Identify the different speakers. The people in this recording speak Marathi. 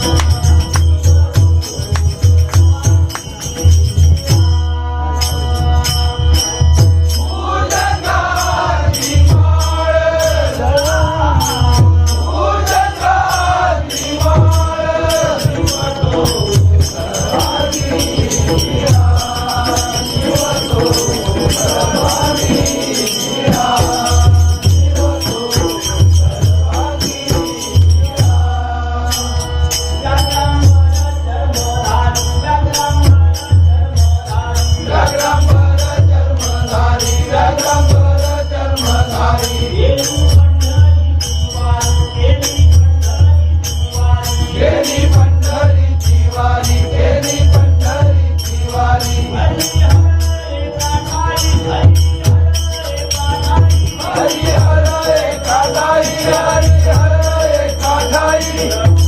Speaker 1: Oh. हरी हर एक